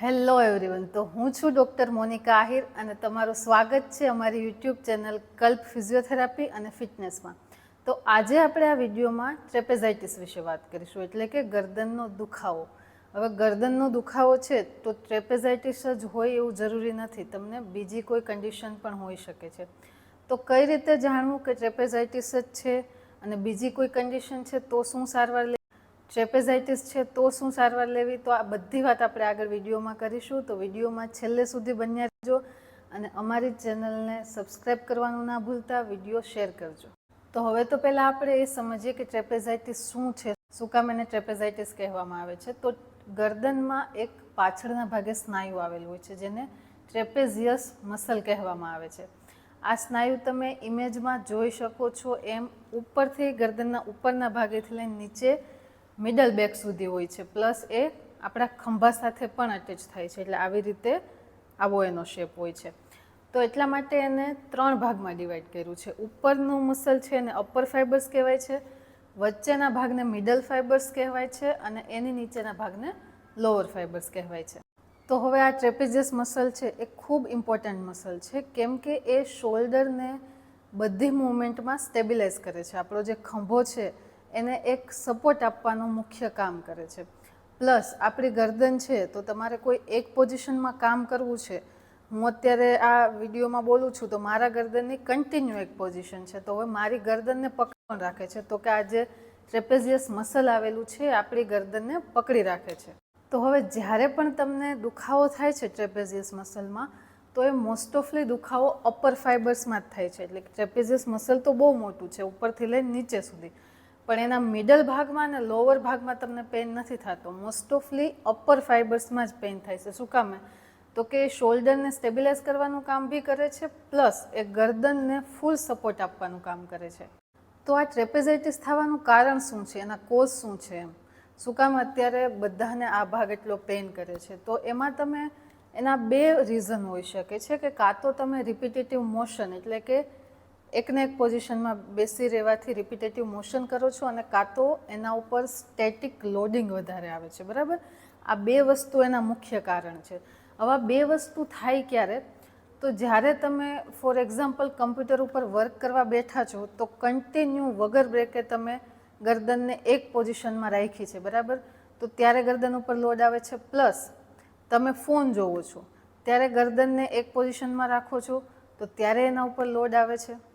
Hello everyone તો હું છું ડૉક્ટર મોનિકા આહિર અને તમારું સ્વાગત છે અમારી યુટ્યુબ ચેનલ કલ્પ ફિઝિયોથેરાપી અને ફિટનેસમાં. તો આજે આપણે આ વિડીયોમાં ટ્રેપેઝાઇટિસ વિશે વાત કરીશું, એટલે કે ગરદનનો દુખાવો. હવે ગરદનનો દુખાવો છે તો ટ્રેપેઝાઇટિસ જ હોય એવું જરૂરી નથી, તમને બીજી કોઈ કન્ડિશન પણ હોઈ શકે છે. તો કઈ રીતે જાણવું કે ટ્રેપેઝાઇટિસ જ છે અને બીજી કોઈ કન્ડિશન છે તો શું સારવાર ટ્રેપેઝાઇટિસ છે તો શું સારવાર લેવી? તો આ બધી વાત આપણે આગળ વિડીયોમાં કરીશું. તો વિડીયોમાં છેલ્લે સુધી બન્યા રહેજો અને અમારી ચેનલને સબસ્ક્રાઇબ કરવાનું ના ભૂલતા, વીડિયો શેર કરજો. તો હવે તો પહેલાં આપણે એ સમજીએ કે ટ્રેપેઝાઇટિસ શું છે? શું કામ એને ટ્રેપેઝાઇટિસ કહેવામાં આવે છે? તો ગરદનમાં એક પાછળના ભાગે સ્નાયુ આવેલું હોય છે, જેને ટ્રેપેઝિયસ મસલ કહેવામાં આવે છે. આ સ્નાયુ તમે ઇમેજમાં જોઈ શકો છો એમ ઉપરથી ગરદનના ઉપરના ભાગેથી લઈને નીચે મિડલ બેક સુધી હોય છે. પ્લસ એ આપણા ખંભા સાથે પણ અટેચ થાય છે. એટલે આવી રીતે આવો એનો શેપ હોય છે. તો એટલા માટે એને ત્રણ ભાગમાં ડિવાઈડ કર્યું છે. ઉપરનું મસલ છે એને અપર ફાઇબર્સ કહેવાય છે. વચ્ચેના ભાગને મિડલ ફાઇબર્સ કહેવાય છે અને એની નીચેના ભાગને લોઅર ફાઇબર્સ કહેવાય છે. તો હવે આ ટ્રેપેઝિયસ મસલ છે એ ખૂબ ઇમ્પોર્ટન્ટ મસલ છે. કેમ કે એ શોલ્ડરને બધી મૂવમેન્ટમાં સ્ટેબિલાઇઝ કરે છે. આપણો જે ખંભો છે એને એક સપોર્ટ આપવાનું મુખ્ય કામ કરે છે. પ્લસ આપણી ગરદન છે, તો તમારે કોઈ એક પોઝિશનમાં કામ કરવું છે. હું અત્યારે આ વિડીયોમાં બોલું છું, તો મારા ગરદનની કન્ટિન્યુ એક પોઝિશન છે. તો હવે મારી ગરદનને પકડ રાખે છે. તો કે આ જે ટ્રેપેઝિયસ મસલ આવેલું છે, આપણી ગરદનને પકડી રાખે છે. તો હવે જ્યારે પણ તમને દુખાવો થાય છે ટ્રેપેઝિયસ મસલમાં તો એ મોસ્ટ ઓફલી દુખાવો અપર ફાઇબર્સમાં જ થાય છે. એટલે ટ્રેપેઝિયસ મસલ તો બહુ મોટું છે, ઉપરથી લઈને નીચે સુધી. પણ એના મિડલ ભાગમાં અને લોઅર ભાગમાં તમને પેઇન નથી થતો. મોસ્ટ ઓફલી અપર ફાઇબર્સમાં જ પેઇન થાય છે. શું કામે તો કે શોલ્ડરને સ્ટેબિલાઇઝ કરવાનું કામ બી કરે છે પ્લસ એ ગરદનને ફૂલ સપોર્ટ આપવાનું કામ કરે છે. તો આ ટ્રેપેઝાઇટિસ થવાનું કારણ શું છે? એના કોઝ શું છે? એમ શું કામ અત્યારે બધાને આ ભાગ એટલો પેઇન કરે છે? તો એમાં તમે એના બે રીઝન હોઈ શકે છે કે કાં તો તમે રિપીટેટિવ મોશન એટલે કે એકને એક પોઝિશનમાં બેસી રહેવાથી રિપીટેટિવ મોશન કરો છો અને કાં તો એના ઉપર સ્ટેટિક લોડિંગ વધારે આવે છે, બરાબર? આ બે વસ્તુ એના મુખ્ય કારણ છે. હવે બે વસ્તુ થાય ક્યારે? તો જ્યારે તમે ફોર એક્ઝામ્પલ કમ્પ્યુટર ઉપર વર્ક કરવા બેઠા છો, તો કન્ટિન્યુ વગર બ્રેકે તમે ગરદનને એક પોઝિશનમાં રાખી છે, બરાબર? તો ત્યારે ગરદન ઉપર લોડ આવે છે. પ્લસ તમે ફોન જોવો છો. ત્યારે ગરદનને એક પોઝિશનમાં રાખો છો, તો ત્યારે એના ઉપર લોડ આવે છે.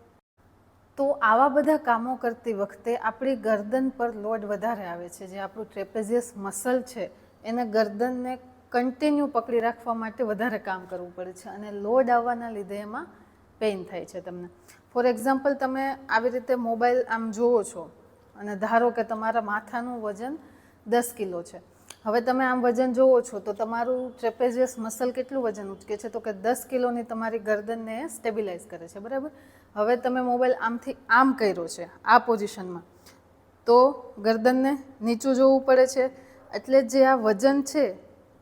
તો આવા બધા કામો કરતી વખતે આપણી ગરદન પર લોડ વધારે આવે છે. જે આપણું ટ્રેપેઝિયસ મસલ છે, એને ગરદનને કન્ટિન્યુ પકડી રાખવા માટે વધારે કામ કરવું પડે છે અને લોડ આવવાના લીધે એમાં પેઇન થાય છે તમને. ફોર એક્ઝામ્પલ તમે આવી રીતે મોબાઈલ આમ જુઓ છો અને ધારો કે તમારા માથાનું વજન દસ કિલો છે. હવે તમે આમ વજન જોવો છો, તો તમારું ટ્રેપેઝિયસ મસલ કેટલું વજન ઉચકે છે? તો કે દસ કિલોની તમારી ગરદનને સ્ટેબિલાઇઝ કરે છે, બરાબર? હવે તમે મોબાઈલ આમથી આમ કર્યો છે, આ પોઝિશનમાં, તો ગરદનને નીચું જોવું પડે છે. એટલે જે આ વજન છે,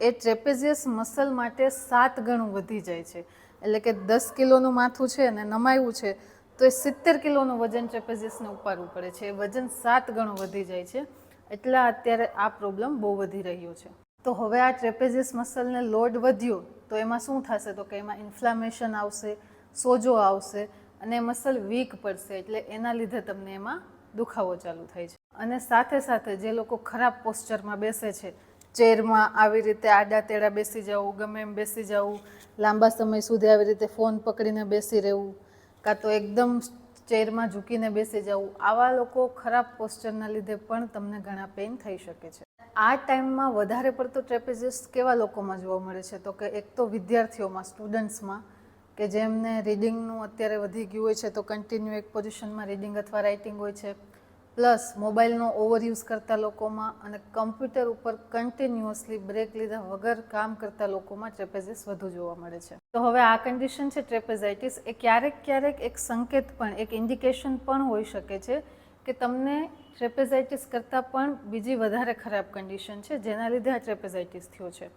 એ ટ્રેપેઝિયસ મસલ માટે સાત ગણું વધી જાય છે. એટલે કે દસ કિલોનું માથું છે અને નમાયું છે, તો એ સિત્તેર કિલોનું વજન ટ્રેપેઝિયસને ઉપાડવું પડે છે. એ વજન સાત ગણું વધી જાય છે. એટલે અત્યારે આ પ્રોબ્લેમ બહુ વધી રહ્યો છે. તો હવે આ ટ્રેપેઝિસ મસલને લોડ વધ્યો, તો એમાં શું થશે? તો કે એમાં ઇન્ફ્લામેશન આવશે, સોજો આવશે અને મસલ વીક પડશે, એટલે એના લીધે તમને એમાં દુખાવો ચાલુ થાય છે. અને સાથે સાથે જે લોકો ખરાબ પોસ્ચરમાં બેસે છે, ચેરમાં આવી રીતે આડા તેડા બેસી જવું ગમે એમ બેસી જવું લાંબા સમય સુધી આવી રીતે ફોન પકડીને બેસી રહેવું, કાં તો એકદમ ચેરમાં ઝૂકીને બેસી જવું આવા લોકો ખરાબ પોસ્ચરના લીધે પણ તમને ઘણા પેઇન થઈ શકે છે. આ ટાઈમમાં વધારે પડતો ટ્રેપેઝિસ્ટ કેવા લોકોમાં જોવા મળે છે? તો કે એક તો વિદ્યાર્થીઓમાં સ્ટુડન્ટ્સમાં કે જેમને રીડિંગનું અત્યારે વધી ગયું હોય છે, તો કન્ટિન્યુ એક પોઝિશનમાં રીડિંગ અથવા રાઇટિંગ હોય છે. પ્લસ મોબાઈલનો ઓવર યુઝ કરતા લોકોમાં અને કમ્પ્યુટર ઉપર કન્ટિન્યુઅસલી બ્રેક લીધા વગર કામ કરતા લોકોમાં ટ્રેપેઝિસ વધુ જોવા મળે છે. તો હવે આ કન્ડિશન છે ટ્રેપેઝાઇટિસ એ ક્યારેક ક્યારેક એક સંકેત પણ, એક ઇન્ડિકેશન પણ હોઈ શકે છે કે તમને ટ્રેપેઝાઇટિસ કરતાં પણ બીજી વધારે ખરાબ કન્ડિશન છે, જેના લીધે આ ટ્રેપેઝાઇટિસ થયો છે.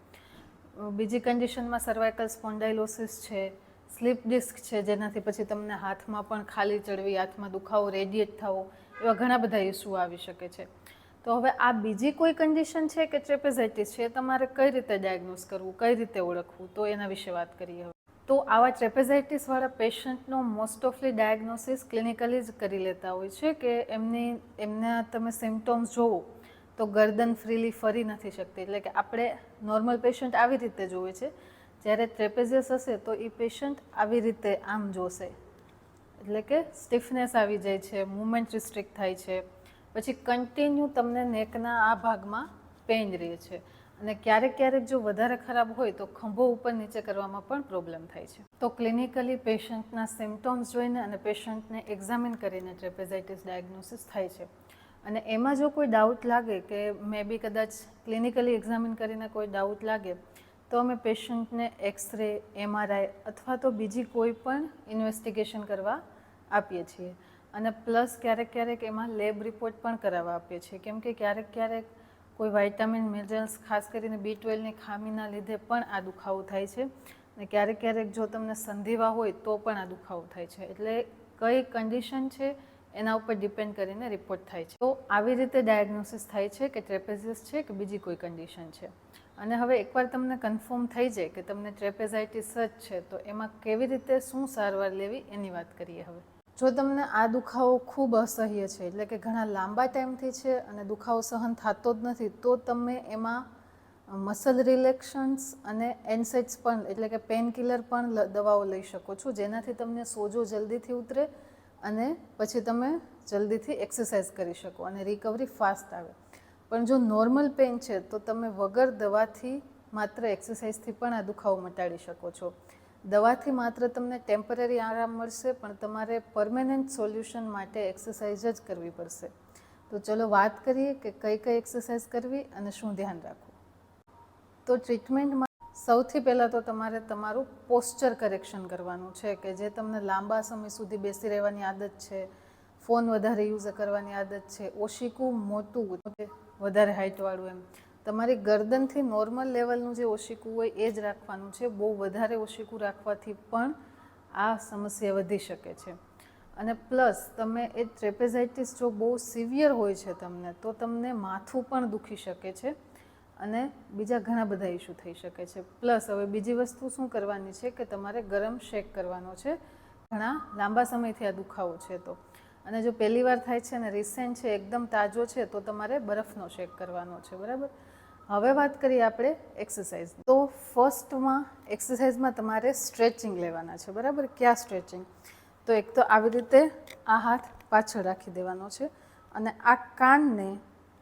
બીજી કન્ડિશનમાં સર્વાઇકલ સ્પોન્ડાઇલોસિસ છે સ્લીપ ડિસ્ક છે, જેનાથી પછી તમને હાથમાં પણ ખાલી ચડવી, હાથમાં દુખાવો રેડિયેટ થવો, એવા ઘણા બધા ઇસ્યુ આવી શકે છે. તો હવે આ બીજી કોઈ કન્ડિશન છે કે ટ્રેપેઝાઇટિસ છે? તમારે કઈ રીતે ડાયગ્નોઝ કરવું? કઈ રીતે ઓળખવું? તો એના વિશે વાત કરીએ હવે. તો આવા ટ્રેપેઝાઇટિસવાળા પેશન્ટનો મોસ્ટ ઓફલી ડાયગ્નોસિસ ક્લિનિકલી જ કરી લેતા હોય છે કે એમની, એમના તમે સિમ્ટોમ્સ જોવો, તો ગરદન ફ્રીલી ફરી નથી શકતી. એટલે કે આપણે નોર્મલ પેશન્ટ આવી રીતે જોવે છે. જ્યારે ટ્રેપેઝિયસ હશે તો એ પેશન્ટ આવી રીતે આમ જોશે. એટલે કે સ્ટીફનેસ આવી જાય છે મુવમેન્ટ રિસ્ટ્રિક્ટ થાય છે. પછી કન્ટિન્યુ તમને નેકના આ ભાગમાં પેઇન રહે છે. અને ક્યારેક ક્યારેક જો વધારે ખરાબ હોય તો ખંભો ઉપર નીચે કરવામાં પણ પ્રોબ્લેમ થાય છે. તો ક્લિનિકલી પેશન્ટના સિમ્ટોમ્સ જોઈને અને પેશન્ટને એક્ઝામિન કરીને ટ્રેપેઝાઇટિસ ડાયગ્નોસિસ થાય છે. અને એમાં જો કોઈ ડાઉટ લાગે કે મે બી કદાચ ક્લિનિકલી એક્ઝામિન કરીને કોઈ ડાઉટ લાગે, તો અમે પેશન્ટને એક્સરે એમઆરઆઈ અથવા તો બીજી કોઈ પણ ઇન્વેસ્ટિગેશન કરવા આપીએ છીએ. અને પ્લસ ક્યારેક ક્યારેક એમાં લેબ રિપોર્ટ પણ કરાવવા આપીએ છીએ. કેમ કે ક્યારેક ક્યારેક કોઈ વાઇટામિન, મિનરલ્સ, ખાસ કરીને બી ટ્વેલ્વની ખામીના લીધે પણ આ દુખાવો થાય છે. અને ક્યારેક ક્યારેક જો તમને સંધિવા હોય તો પણ આ દુખાવો થાય છે. એટલે કઈ કન્ડિશન છે એના ઉપર ડિપેન્ડ કરીને રિપોર્ટ થાય છે. તો આવી રીતે ડાયગ્નોસિસ થાય છે કે ટ્રેપેઝિસ છે કે બીજી કોઈ કન્ડિશન છે. અને હવે એકવાર તમને કન્ફર્મ થઈ જાય કે તમને ટ્રેપેઝાઇટિસ જ છે, તો એમાં કેવી રીતે શું સારવાર લેવી એની વાત કરીએ હવે. જો તમને આ દુખાવો ખૂબ અસહ્ય છે, એટલે કે ઘણા લાંબા ટાઈમથી છે અને દુખાવો સહન થતો જ નથી, તો તમે એમાં મસલ રિલેક્શન્સ અને એનસેટ્સ પણ, એટલે કે પેન કિલર પણ દવાઓ લઈ શકો છો, જેનાથી તમને સોજો જલ્દીથી ઉતરે અને પછી તમે જલ્દીથી એક્સરસાઇઝ કરી શકો અને રિકવરી ફાસ્ટ આવે. પણ જો નોર્મલ પેન છે, તો તમે વગર દવાથી માત્ર એક્સરસાઇઝથી પણ આ દુખાવો મટાડી શકો છો. દવાથી માત્ર તમને ટેમ્પરરી આરામ મળશે, પણ તમારે પરમેનન્ટ સોલ્યુશન માટે એક્સરસાઇઝ જ કરવી પડશે. તો ચલો વાત કરીએ કે કઈ કઈ એક્સરસાઇઝ કરવી અને શું ધ્યાન રાખવું. તો ટ્રીટમેન્ટમાં સૌથી પહેલાં તો તમારે તમારું પોસ્ચર કરેક્શન કરવાનું છે, કે જે તમને લાંબા સમય સુધી બેસી રહેવાની આદત છે, ફોન વધારે યુઝ કરવાની આદત છે, ઓશિકું મોટું વધારે હાઇટવાળું એમ. તમારી ગરદનથી નોર્મલ લેવલનું જે ઓશિકું હોય એ જ રાખવાનું છે. બહુ વધારે ઓશિકું રાખવાથી પણ આ સમસ્યા વધી શકે છે. અને પ્લસ તમે એ ટ્રેપેઝાઇટિસ જો બહુ સિવિયર હોય છે તમને, તો તમને માથું પણ દુખી શકે છે અને બીજા ઘણા બધા ઇસ્યુ થઈ શકે છે. પ્લસ હવે બીજી વસ્તુ શું કરવાની છે કે તમારે ગરમ શેક કરવાનો છે. ઘણા લાંબા સમયથી આ દુખાવો છે તો. અને જો પહેલી વાર થાય છે અને રિસેન્ટ છે, એકદમ તાજો છે, તો તમારે બરફનો શેક કરવાનો છે. બરાબર? હવે વાત કરીએ આપણે એક્સરસાઇઝ તો ફર્સ્ટમાં એક્સરસાઇઝમાં તમારે સ્ટ્રેચિંગ લેવાના છે, બરાબર? ક્યાં સ્ટ્રેચિંગ તો એક તો આવી રીતે આ હાથ પાછળ રાખી દેવાનો છે અને આ કાનને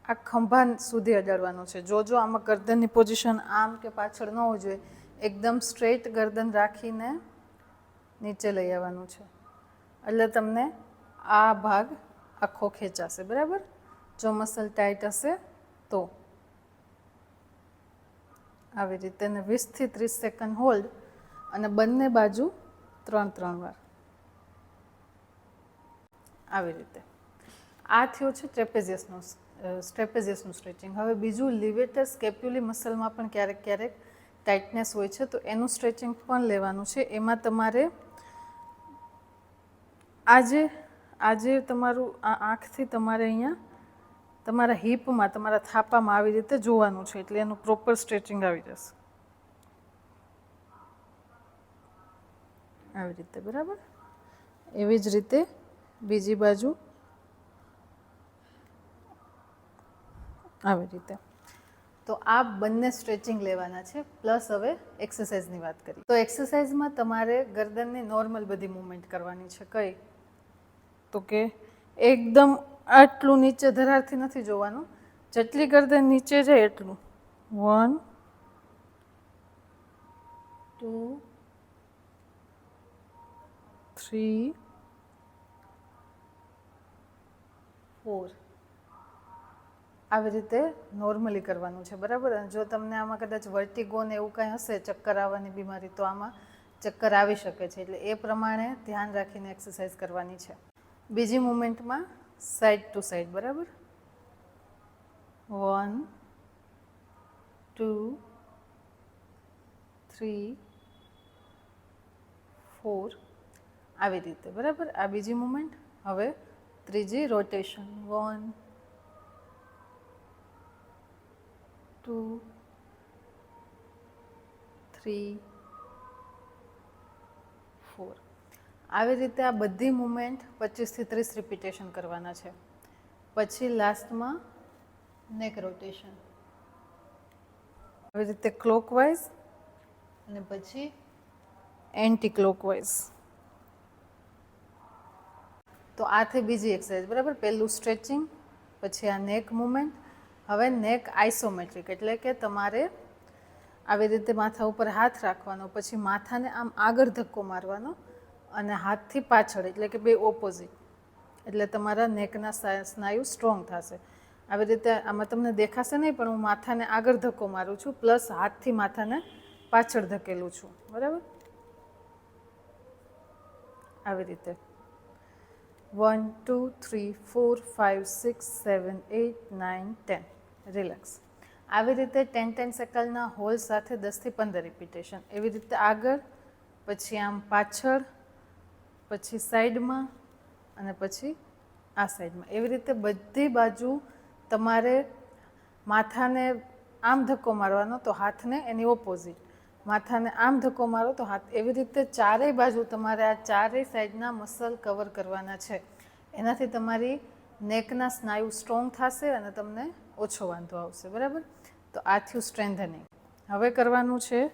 આ ખંભા સુધી અડાડવાનો છે. જો જો આમાં ગરદનની પોઝિશન આમ કે પાછળ ન હોવી જોઈએ, એકદમ સ્ટ્રેટ ગરદન રાખીને નીચે લઈ આવવાનું છે. એટલે તમને આ ભાગ આખો ખેંચાશે, બરાબર? જો મસલ ટાઈટ હશે તો. આવી રીતે ને વીસથી ત્રીસ સેકન્ડ હોલ્ડ અને બંને બાજુ ત્રણ ત્રણ વાર. આવી રીતે. આ થયું છે ટ્રેપેઝિયસનું સ્ટ્રેપેઝિયસનું સ્ટ્રેચિંગ. હવે બીજું લિવેટર સ્કેપ્યુલી મસલમાં પણ ક્યારેક ક્યારેક ટાઇટનેસ હોય છે, તો એનું સ્ટ્રેચિંગ પણ લેવાનું છે. એમાં તમારે આજે આજે તમારું આ આંખથી તમારે અહીંયા તમારા હિપમાં, તમારા થાપામાં આવી રીતે જોવાનું છે, એટલે એનું પ્રોપર સ્ટ્રેચિંગ આવી જશે. આવી રીતે, બરાબર? એવી જ રીતે બીજી બાજુ. આવી રીતે. તો આ બંને સ્ટ્રેચિંગ લેવાના છે પ્લસ હવે એક્સરસાઇઝની વાત કરીએ. તો એક્સરસાઇઝમાં તમારે ગરદનની નોર્મલ બધી મૂવમેન્ટ કરવાની છે, કઈ? તો કે એકદમ આટલું નીચે ધરારથી નથી જોવાનું. જેટલી ગરદન નીચે જાય એટલું. વન ટુ થ્રી ફોર આવી રીતે નોર્મલી કરવાનું છે, બરાબર? જો તમને આમાં કદાચ વર્ટિગો ને એવું કાંઈ હશે, ચક્કર આવવાની બીમારી, તો આમાં ચક્કર આવી શકે છે. એટલે એ પ્રમાણે ધ્યાન રાખીને એક્સરસાઇઝ કરવાની છે. બીજી મુમેન્ટમાં સાઈડ ટુ સાઈડ, બરાબર? વન, ટુ, થ્રી, ફોર, આવી રીતે, બરાબર? આ બીજી મુમેન્ટ હવે ત્રીજી rotation. One, two, three, four. આવી રીતે આ બધી મુમેન્ટ પચીસથી ત્રીસ રિપીટેશન કરવાના છે. પછી લાસ્ટમાં નેક રોટેશન આવી રીતે ક્લોકવાઇઝ અને પછી એન્ટી ક્લોકવાઇઝ તો આ થઈ બીજી એક્સરસાઇઝ બરાબર? પહેલું સ્ટ્રેચિંગ પછી આ નેક મુમેન્ટ હવે નેક આઇસોમેટ્રિક એટલે કે તમારે આવી રીતે માથા ઉપર હાથ રાખવાનો, પછી માથાને આમ આગળ ધક્કો મારવાનો અને હાથથી પાછળ, એટલે કે બે ઓપોઝિટ એટલે તમારા નેકના સ્ના- સ્નાયુ સ્ટ્રોંગ થશે. આવી રીતે આમાં તમને દેખાશે નહીં, પણ હું માથાને આગળ ધક્કો મારું છું પ્લસ હાથથી માથાને પાછળ ધકેલું છું. બરાબર? આવી રીતે. One two three four five six seven eight nine ten relax આવી રીતે ટેન ટેન સેકન્ડના હોલ સાથે દસથી પંદર રિપીટેશન એવી રીતે આગળ, પછી આમ પાછળ પછી સાઈડમાં અને પછી આ સાઈડમાં. એવી રીતે બધી બાજુ તમારે માથાને આમ ધક્કો મારવાનો તો હાથને એની ઓપોઝિટ માથાને આમ ધક્કો મારો તો હાથ. એવી રીતે ચારેય બાજુ તમારે આ ચારેય સાઈડના મસલ કવર કરવાના છે. એનાથી તમારી નેકના સ્નાયુ સ્ટ્રોંગ થશે અને તમને ઓછો વાંધો આવશે. બરાબર? તો આ થયું સ્ટ્રેન્થનિંગ હવે કરવાનું છે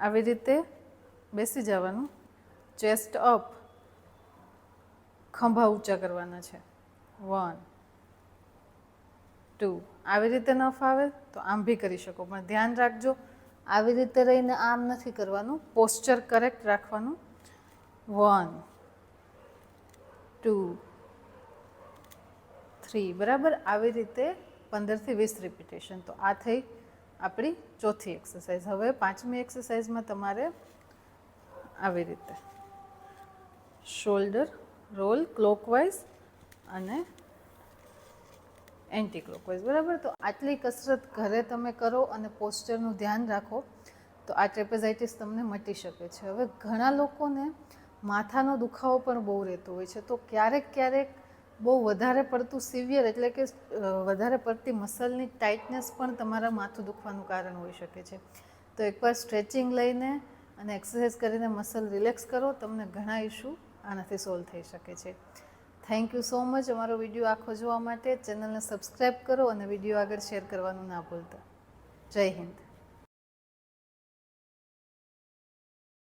આવી રીતે બેસી જવાનું. ચેસ્ટ અપ ખંભા ઊંચા કરવાના છે. વન ટુ આવી રીતે ન ફાવે તો આમ બી કરી શકો, પણ ધ્યાન રાખજો, આવી રીતે રહીને આમ નથી કરવાનું. પોસ્ચર કરેક્ટ રાખવાનું. વન ટુ થ્રી બરાબર? આવી રીતે પંદરથી વીસ રિપીટેશન તો આ થઈ આપણી ચોથી એક્સરસાઇઝ હવે પાંચમી એક્સરસાઇઝમાં તમારે આવી રીતે. શોલ્ડર રોલ ક્લોકવાઇઝ અને એન્ટી ક્લોકવાઇઝ બરાબર? તો આટલી કસરત ઘરે તમે કરો અને પોસ્ચરનું ધ્યાન રાખો, તો આ ટ્રેપેઝાઇટિસ તમને મટી શકે છે. હવે ઘણા લોકોને માથાનો દુખાવો પણ બહુ રહેતો હોય છે. તો ક્યારેક ક્યારેક બહુ વધારે પડતું સિવિયર એટલે કે વધારે પડતી મસલની ટાઇટનેસ પણ તમારા માથું દુખવાનું કારણ હોઈ શકે છે. તો એકવાર સ્ટ્રેચિંગ લઈને અને એક્સરસાઇઝ કરીને મસલ રિલેક્સ કરો. તમને ઘણા ઇશ્યુ આનાથી સોલ્વ થઈ શકે છે. થેન્ક યુ સો મચ અમારો વીડિયો આખો જોવા માટે ચેનલને સબસ્ક્રાઈબ કરો અને વીડિયો આગળ શેર કરવાનું ના ભૂલતા. જય હિન્દ.